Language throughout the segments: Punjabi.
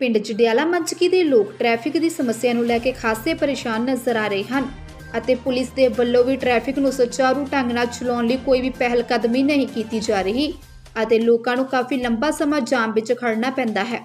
ਪਿੰਡ ਜਡਿਆਲਾ ਮੰਚਕੀ ਦੇ ਲੋਕ ਟ੍ਰੈਫਿਕ ਦੀ ਸਮੱਸਿਆ ਨੂੰ ਲੈ ਕੇ ਖਾਸੇ ਪਰੇਸ਼ਾਨ ਨਜ਼ਰ ਆ ਰਹੇ ਹਨ ਅਤੇ ਪੁਲਿਸ ਦੇ ਵੱਲੋਂ ਵੀ ਟ੍ਰੈਫਿਕ ਨੂੰ ਸੁਚਾਰੂ ਢੰਗ ਨਾਲ ਚਲਾਉਣ ਲਈ ਕੋਈ ਵੀ ਪਹਿਲ ਕਦਮੀ ਨਹੀਂ ਕੀਤੀ ਜਾ ਰਹੀ ਅਤੇ ਲੋਕਾਂ ਨੂੰ ਕਾਫੀ ਲੰਬਾ ਸਮਾਂ ਜਾਮ ਵਿੱਚ ਖੜਨਾ ਪੈਂਦਾ ਹੈ।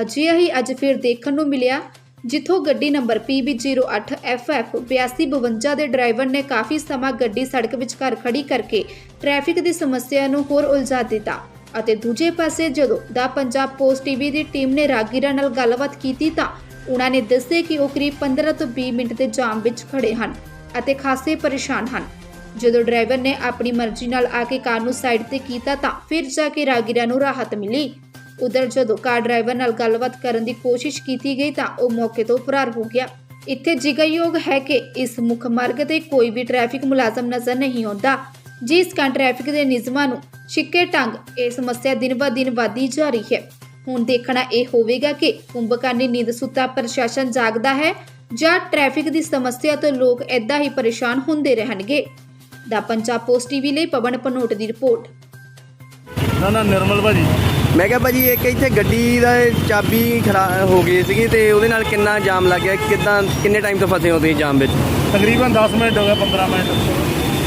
ਅਜਿਹਾ ਹੀ ਅੱਜ ਫਿਰ ਦੇਖਣ ਨੂੰ ਮਿਲਿਆ, ਜਿੱਥੋਂ ਗੱਡੀ ਨੰਬਰ PB08FF 8252 ਦੇ ਡਰਾਈਵਰ ਨੇ ਕਾਫੀ ਸਮਾਂ ਗੱਡੀ ਸੜਕ ਵਿਚਕਾਰ ਖੜੀ ਕਰਕੇ ਟ੍ਰੈਫਿਕ ਦੀ ਸਮੱਸਿਆ ਨੂੰ ਹੋਰ ਉਲਝਾ ਦਿੱਤਾ। ਅਤੇ ਦੂਜੇ ਪਾਸੇ ਜਦੋਂ ਦਾ ਪੰਜਾਬ ਪੋਸਟ ਟੀਵੀ ਦੀ ਟੀਮ ਨੇ ਰਾਗੀਰਾ ਨਾਲ ਗੱਲਬਾਤ ਕੀਤੀ ਤਾਂ ਉਹਨਾਂ ਨੇ ਦੱਸਿਆ ਕਿ ਉਹ ਕਰੀਬ 15 ਤੋਂ 20 ਮਿੰਟ ਦੇ ਜਾਮ ਵਿੱਚ ਖੜੇ ਹਨ ਅਤੇ ਖਾਸੇ ਪਰੇਸ਼ਾਨ ਹਨ। ਜਦੋਂ ਡਰਾਈਵਰ ਨੇ ਆਪਣੀ ਮਰਜ਼ੀ ਨਾਲ ਆ ਕੇ ਕਾਰ ਨੂੰ ਸਾਈਡ ਤੇ ਕੀਤਾ ਤਾਂ ਫਿਰ ਜਾ ਕੇ ਰਾਗੀਰਾ ਨੂੰ ਰਾਹਤ ਮਿਲੀ। ਉਧਰ ਜਦੋਂ ਕਾਰ ਡਰਾਈਵਰ ਨਾਲ ਗੱਲਬਾਤ ਕਰਨ ਦੀ ਕੋਸ਼ਿਸ਼ ਕੀਤੀ ਗਈ ਤਾਂ ਉਹ ਮੌਕੇ ਤੋਂ ਫਰਾਰ ਹੋ ਗਿਆ। ਇੱਥੇ ਜ਼ਿਕਰਯੋਗ ਹੈ ਕਿ ਇਸ ਮੁੱਖ ਮਾਰਗ ਤੇ ਕੋਈ ਵੀ ਟ੍ਰੈਫਿਕ ਮੁਲਾਜ਼ਮ ਨਜ਼ਰ ਨਹੀਂ ਆਉਂਦਾ। ਜਿਸ ਕਾਰਨ ਟ੍ਰੈਫਿਕ ਦੇ ਨਿਯਮਾਂ ਨੂੰ ਛਿੱਕੇ ਟੰਗ ਇਹ ਸਮੱਸਿਆ ਦਿਨ ਬ ਦਿਨ ਵਧਦੀ ਜਾ ਰਹੀ ਹੈ। ਹੁਣ ਦੇਖਣਾ ਇਹ ਹੋਵੇਗਾ ਕਿ ਕੁੰਭਕਰਨੀ ਨੀਂਦ ਸੁੱਤਾ ਪ੍ਰਸ਼ਾਸਨ ਜਾਗਦਾ ਹੈ ਜਾਂ ਟ੍ਰੈਫਿਕ ਦੀ ਸਮੱਸਿਆ ਤੋਂ ਲੋਕ ਐਦਾਂ ਹੀ ਪਰੇਸ਼ਾਨ ਹੁੰਦੇ ਰਹਿਣਗੇ। ਦਾ ਪੰਜਾਬ ਪੋਸਟ ਟੀਵੀ ਲਈ ਪਵਨ ਪਨੋਟ ਦੀ ਰਿਪੋਰਟ। ਨਾ ਨਾ ਨਿਰਮਲ ਭਾਜੀ। ਮੈਂ ਕਿਹਾ ਭਾਜੀ ਇੱਕ ਇੱਥੇ ਗੱਡੀ ਦਾ ਚਾਬੀ ਖਰਾਬ ਹੋ ਗਈ ਸੀਗੀ ਤੇ ਉਹਦੇ ਨਾਲ ਕਿੰਨਾ ਜਾਮ ਲੱਗ ਗਿਆ? ਕਿੱਦਾਂ ਕਿੰਨੇ ਟਾਈਮ ਤੋਂ ਫਸੇ ਹੋ ਤੁਸੀਂ ਜਾਮ ਵਿੱਚ? ਤਕਰੀਬਨ 10 ਮਿੰਟ ਹੋ ਗਏ 15 ਮਿੰਟ।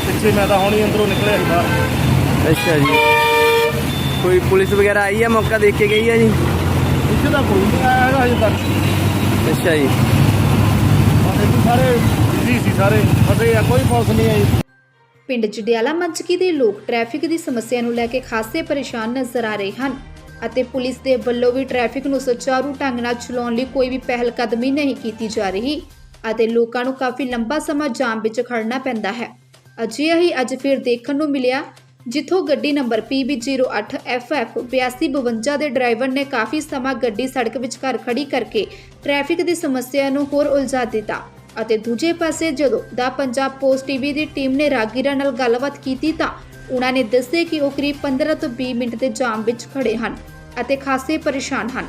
ਪਿੱਛੇ ਮੈਂ ਤਾਂ ਹੁਣੀ ਅੰਦਰੋਂ ਨਿਕਲਿਆ ਸੀ ਬਾਹਰ। ਅੱਛਾ ਜੀ। ਕੋਈ ਪੁਲਿਸ ਵਗੈਰਾ ਆਈ ਹੈ ਮੌਕਾ ਦੇਖ ਕੇ ਗਈ ਹੈ ਜੀ? ਇੱਥੇ ਤਾਂ ਕੋਈ ਨਹੀਂ ਆਇਆ ਹੈਗਾ ਹਜੇ ਤੱਕ। ਅੱਛਾ ਜੀ। ਇੱਥੇ ਸਾਰੇ ਬਿਜ਼ੀ ਸੀ ਸਾਰੇ। ਫਸੇ ਆ ਕੋਈ ਪੁਲਿਸ ਨਹੀਂ ਆਈ। ਪਿੰਡ ਜਡਿਆਲਾ ਮੰਚਕੀ ਦੇ ਲੋਕ ਟ੍ਰੈਫਿਕ ਦੀ ਸਮੱਸਿਆ ਨੂੰ ਲੈ ਕੇ ਖਾਸੇ ਪਰੇਸ਼ਾਨ ਨਜ਼ਰ ਆ ਰਹੇ ਹਨ ਅਤੇ ਪੁਲਿਸ ਦੇ ਵੱਲੋਂ ਵੀ ਟ੍ਰੈਫਿਕ ਨੂੰ ਸੁਚਾਰੂ ਢੰਗ ਨਾਲ ਚਲਾਉਣ ਲਈ ਕੋਈ ਵੀ ਪਹਿਲ ਕਦਮੀ ਨਹੀਂ ਕੀਤੀ ਜਾ ਰਹੀ ਅਤੇ ਲੋਕਾਂ ਨੂੰ ਕਾਫੀ ਲੰਬਾ ਸਮਾਂ ਜਾਮ ਵਿੱਚ ਖੜਨਾ ਪੈਂਦਾ ਹੈ। ਅਜਿਹਾ ਹੀ ਅੱਜ ਫਿਰ ਦੇਖਣ ਨੂੰ ਮਿਲਿਆ, ਜਿੱਥੋਂ ਗੱਡੀ ਨੰਬਰ PB08FF 8252 ਦੇ ਡਰਾਈਵਰ ਨੇ ਕਾਫੀ ਸਮਾਂ ਗੱਡੀ ਸੜਕ ਵਿਚਕਾਰ ਖੜੀ ਕਰਕੇ ਟ੍ਰੈਫਿਕ ਦੀ ਸਮੱਸਿਆ ਨੂੰ ਹੋਰ ਉਲਝਾ ਦਿੱਤਾ ਅਤੇ ਦੂਜੇ ਪਾਸੇ ਜਦੋਂ ਦਾ ਪੰਜਾਬ ਪੋਸਟ ਟੀਵੀ ਦੀ ਟੀਮ ਨੇ ਰਾਗੀਰਾ ਨਾਲ ਗੱਲਬਾਤ ਕੀਤੀ ਤਾਂ ਉਹਨਾਂ ਨੇ ਦੱਸਿਆ ਕਿ ਉਹ ਕਰੀਬ 15 ਤੋਂ 20 ਮਿੰਟ ਦੇ ਜਾਮ ਵਿੱਚ ਖੜੇ ਹਨ ਅਤੇ ਖਾਸੇ ਪਰੇਸ਼ਾਨ ਹਨ।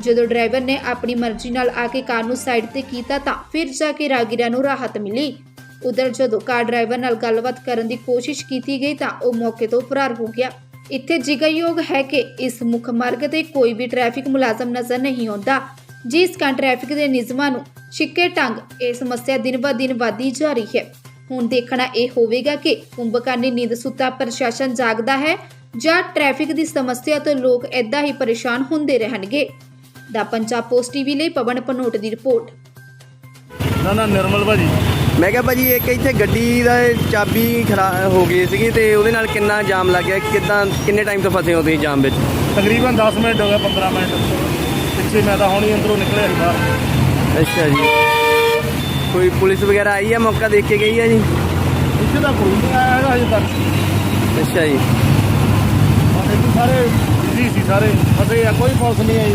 ਜਦੋਂ ਡਰਾਈਵਰ ਨੇ ਆਪਣੀ ਮਰਜ਼ੀ ਨਾਲ ਆ ਕੇ ਕਾਰ ਨੂੰ ਸਾਈਡ ਤੇ ਕੀਤਾ ਤਾਂ ਫਿਰ ਜਾ ਕੇ ਰਾਗੀਰਾ ਨੂੰ ਰਾਹਤ ਮਿਲੀ। ਉਧਰ ਜਦੋਂ ਕਾਰ ਡਰਾਈਵਰ ਨਾਲ ਗੱਲਬਾਤ ਕਰਨ ਦੀ ਕੋਸ਼ਿਸ਼ ਕੀਤੀ ਗਈ ਤਾਂ ਉਹ ਮੌਕੇ ਤੋਂ ਫਰਾਰ ਹੋ ਗਿਆ। ਇੱਥੇ ਜ਼ਿਕਰਯੋਗ ਹੈ ਕਿ ਇਸ ਮੁੱਖ ਮਾਰਗ ਤੇ ਕੋਈ ਵੀ ਟ੍ਰੈਫਿਕ ਮੁਲਾਜ਼ਮ ਨਜ਼ਰ ਨਹੀਂ ਆਉਂਦਾ, ਜਿਸ ਕਾਰਨ ਟ੍ਰੈਫਿਕ ਦੇ ਨਿਯਮਾਂ ਨੂੰ ਛਿੱਕੇ ਟੰਗ ਇਹ ਸਮੱਸਿਆ ਦਿਨ ਬ ਦਿਨ ਵਧਦੀ ਜਾ ਰਹੀ ਹੈ। ਹੁਣ ਦੇਖਣਾ ਇਹ ਹੋਵੇਗਾ ਕਿ ਕੁੰਭਕਰਨੀ ਨੀਂਦ ਸੁੱਤਾ ਪ੍ਰਸ਼ਾਸਨ ਜਾਗਦਾ ਹੈ ਜਾਂ ਟ੍ਰੈਫਿਕ ਦੀ ਸਮੱਸਿਆ ਤੋਂ ਲੋਕ ਐਦਾਂ ਹੀ ਪਰੇਸ਼ਾਨ ਹੁੰਦੇ ਰਹਿਣਗੇ। ਦਾ ਪੰਜਾਬ ਪੋਸਟ ਟੀਵੀ ਲਈ ਪਵਨ ਪਨੋਟ ਦੀ ਰਿਪੋਰਟ। ਨਾ ਨਾ ਨਿਰਮਲ ਭਾਜੀ। ਮੈਂ ਕਿਹਾ ਭਾਜੀ ਇੱਕ ਇੱਥੇ ਗੱਡੀ ਦਾ ਚਾਬੀ ਖਰਾਬ ਹੋ ਗਈ ਸੀਗੀ ਤੇ ਉਹਦੇ ਨਾਲ ਕਿੰਨਾ ਜਾਮ ਲੱਗ ਗਿਆ? ਕਿੱਦਾਂ ਕਿੰਨੇ ਟਾਈਮ ਤੋਂ ਫਸੇ ਹੋ ਤੁਸੀਂ ਜਾਮ ਵਿੱਚ? ਤਕਰੀਬਨ 10 ਮਿੰਟ ਹੋ ਗਏ 15 ਮਿੰਟ। ਪਿੱਛੇ ਮੈਂ ਤਾਂ ਹੁਣੀ ਅੰਦਰੋਂ ਨਿਕਲਿਆ ਸੀ ਬਾਹਰ। ਅੱਛਾ ਜੀ। ਕੋਈ ਪੁਲਿਸ ਵਗੈਰਾ ਆਈ ਹੈ ਮੌਕਾ ਦੇਖ ਕੇ ਗਈ ਹੈ ਜੀ? ਇੱਥੇ ਤਾਂ ਕੋਈ ਨਹੀਂ ਆਇਆ ਹੈਗਾ ਹਜੇ ਤੱਕ। ਅੱਛਾ ਜੀ। ਸਾਰੇ ਬਿਜ਼ੀ ਸੀ ਸਾਰੇ ਫਸੇ ਆ ਕੋਈ ਪੁਲਿਸ ਨਹੀਂ ਆਈ।